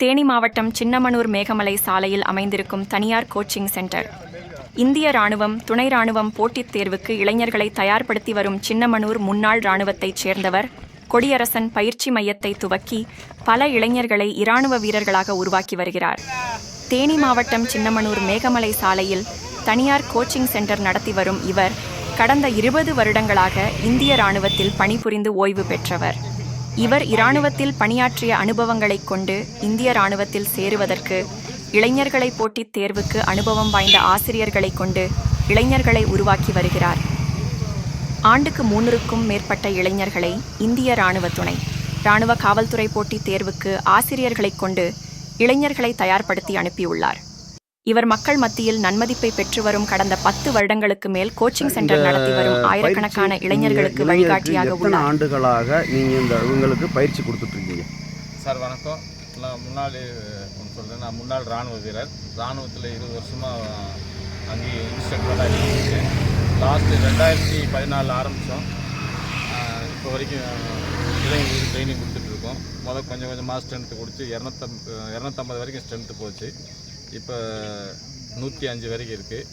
தேனி மாவட்டம் சின்னமனூர் மேகமலை சாலையில் அமைந்திருக்கும் தனியார் கோச்சிங் சென்டர் இந்திய ராணுவம் துணை ராணுவம் போட்டித் தேர்வுக்கு இளைஞர்களை தயார்படுத்தி வரும் சின்னமனூர் முன்னாள் ராணுவத்தைச் சேர்ந்தவர் கொடியரசன் பயிற்சி மையத்தை துவக்கி பல இளைஞர்களை இராணுவ வீரர்களாக உருவாக்கி வருகிறார். தேனி மாவட்டம் சின்னமனூர் மேகமலை சாலையில் தனியார் கோச்சிங் சென்டர் நடத்தி வரும் இவர் கடந்த இருபது வருடங்களாக இந்திய ராணுவத்தில் பணிபுரிந்து ஓய்வு பெற்றவர். இவர் இராணுவத்தில் பணியாற்றிய அனுபவங்களைக் கொண்டு இந்திய ராணுவத்தில் சேருவதற்கு இளைஞர்களை போட்டித் தேர்வுக்கு அனுபவம் வாய்ந்த ஆசிரியர்களைக் கொண்டு இளைஞர்களை உருவாக்கி வருகிறார். ஆண்டுக்கு மூன்றுக்கும் மேற்பட்ட இளைஞர்களை இந்திய இராணுவ துணை இராணுவ காவல்துறை போட்டித் தேர்வுக்கு ஆசிரியர்களைக் கொண்டு இளைஞர்களை தயார்படுத்தி அனுப்பியுள்ளார். இவர் மக்கள் மத்தியில் நன்மதிப்பை பெற்று வரும் கடந்த பத்து வருடங்களுக்கு மேல் கோச்சிங் சென்டர் நடத்தி வரும் ஆயிரக்கணக்கான இளைஞர்களுக்கு வழிகாட்டியாக உள்ளார். ஆண்டுகளாக நீங்க இந்த இவங்களுக்கு பயிற்சி கொடுத்துட்டு இருக்கீங்க சார் வணக்கம். நான் முன்னாள் சொல்கிறேன் நான் முன்னாள் இராணுவ வீரர். இராணுவத்தில் இருபது வருஷமாக அங்கே இன்ஸ்ட்ரக்டராக இருக்கேன் லாஸ்ட்டு ரெண்டாயிரத்தி பதினாலில் ஆரம்பித்தோம் இப்போ வரைக்கும் இளைஞர்களுக்கு ட்ரைனிங் கொடுத்துட்ருக்கோம். முதல் கொஞ்சம் கொஞ்சமாக ஸ்ட்ரென்த்து கொடுத்து இரநூத்தம் இரநூத்தம்பது வரைக்கும் ஸ்ட்ரென்த்து போச்சு. இப்போ நூற்றி அஞ்சு வரைக்கும் இருக்குது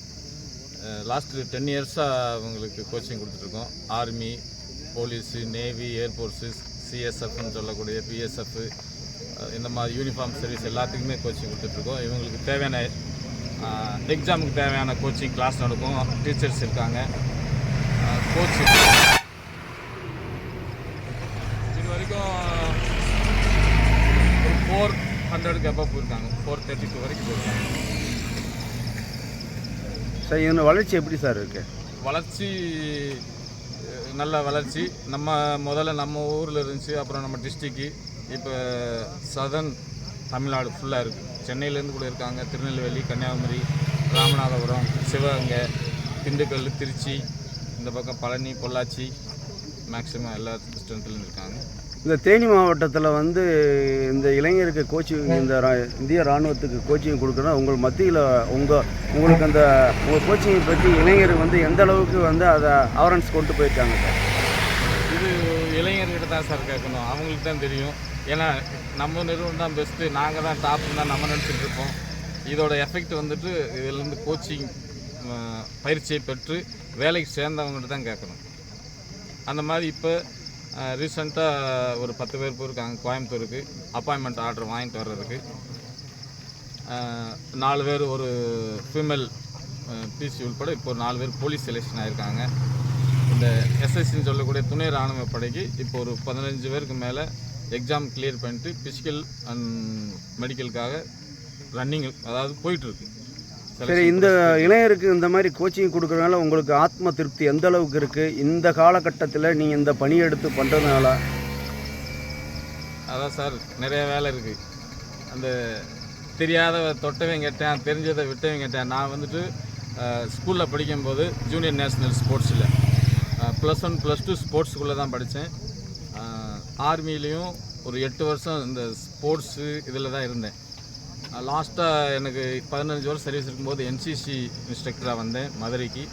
லாஸ்ட்டு டென் இயர்ஸாக அவங்களுக்கு கோச்சிங் கொடுத்துட்ருக்கோம். Army police navy air force சிஎஸ்எஃப்னு சொல்லக்கூடிய பிஎஸ்எஃப் இந்த மாதிரி யூனிஃபார்ம் சர்வீஸ் எல்லாத்துக்குமே கோச்சிங் கொடுத்துட்ருக்கோம். இவங்களுக்கு தேவையான எக்ஸாமுக்கு தேவையான கோச்சிங் கிளாஸ் நடக்கும். டீச்சர்ஸ் இருக்காங்க. கோச்சிங் இது வரைக்கும் ஹண்ட்ரடுக்கு எபவ் போயிருக்காங்க. ஃபோர் தேர்ட்டி டூ வரைக்கும் போயிருக்காங்க. சார் இதன் வளர்ச்சி எப்படி சார் இருக்கு? வளர்ச்சி நல்ல வளர்ச்சி. நம்ம முதல்ல நம்ம ஊரில் இருந்துச்சு அப்புறம் நம்ம டிஸ்ட்ரிக்கு இப்போ சதர்ன் தமிழ்நாடு ஃபுல்லாக இருக்குது சென்னையிலேருந்து கூட இருக்காங்க. திருநெல்வேலி கன்னியாகுமரி ராமநாதபுரம் சிவகங்கை திண்டுக்கல் திருச்சி இந்த பக்கம் பழனி பொள்ளாச்சி மேக்ஸிமம் எல்லா ஸ்ட்ரென்த்லேருந்து இருக்காங்க. இந்த தேனி மாவட்டத்தில் வந்து இந்த இளைஞருக்கு கோச்சிங் இந்த ரா- இந்திய ராணுவத்துக்கு கோச்சிங் கொடுக்குறோன்னா உங்கள் மத்தியில் உங்கள் உங்களுக்கு அந்த உங்கள் கோச்சிங்கை பற்றி இளைஞர் வந்து எந்த அளவுக்கு வந்து அதை அவரன்ஸ் கொண்டு போயிருக்காங்க சார்? இது இளைஞர்கிட்ட தான் சார் கேட்கணும். அவங்களுக்கு தான் தெரியும். ஏன்னா நம்ம நிறுவனம் தான் பெஸ்ட்டு நாங்கள் தான் டாப்னு தான் நம்ம நினச்சிட்டு இருப்போம். இதோட எஃபெக்ட் வந்துட்டு இதிலேருந்து கோச்சிங் பயிற்சியை பெற்று வேலைக்கு சேர்ந்தவங்ககிட்ட தான் கேட்கணும். அந்த மாதிரி இப்போ ரீசெண்டாக ஒரு பத்து பேர் போயிருக்காங்க கோயம்புத்தூருக்கு. அப்பாயின்மெண்ட் ஆர்டர் வாங்கிட்டு வர்றதுக்கு. நாலு பேர் ஒரு ஃபீமேல் பிசி உள்பட இப்போ ஒரு நாலு பேர் போலீஸ் செலெக்ஷன் ஆகியிருக்காங்க இந்த எஸ்எஸ்சின்னு சொல்லக்கூடிய துணை இராணுவ படைக்கு இப்போ ஒரு பதினஞ்சு பேருக்கு மேலே எக்ஸாம் கிளியர் பண்ணிட்டு ஃபிசிக்கல் அண்ட் மெடிக்கலுக்காக ரன்னிங் அதாவது போயிட்டுருக்கு சரி இந்த இளைஞருக்கு இந்த மாதிரி கோச்சிங் கொடுக்குறதுனால உங்களுக்கு ஆத்ம திருப்தி எந்த அளவுக்கு இருக்குது இந்த காலகட்டத்தில் நீங்கள் இந்த பணி எடுத்து பண்ணுறதுனால அதான் சார் நிறைய வேலை இருக்குது அந்த தெரியாத தொட்டவன் கேட்டேன் தெரிஞ்சதை விட்டவன் கேட்டேன். நான் வந்துட்டு ஸ்கூலில் படிக்கும்போது ஜூனியர் நேஷ்னல் ஸ்போர்ட்ஸில் ப்ளஸ் ஒன் ப்ளஸ் டூ ஸ்போர்ட்ஸுக்குள்ளே தான் படித்தேன் ஆர்மிலையும் ஒரு எட்டு வருஷம் இந்த ஸ்போர்ட்ஸு இதில் தான் இருந்தேன். லாஸ்ட்டாக எனக்கு பதினஞ்சு வருஷம் சர்வீஸ் இருக்கும்போது என்சிசி இன்ஸ்ட்ரக்டராக வந்தேன் மதுரைக்கு.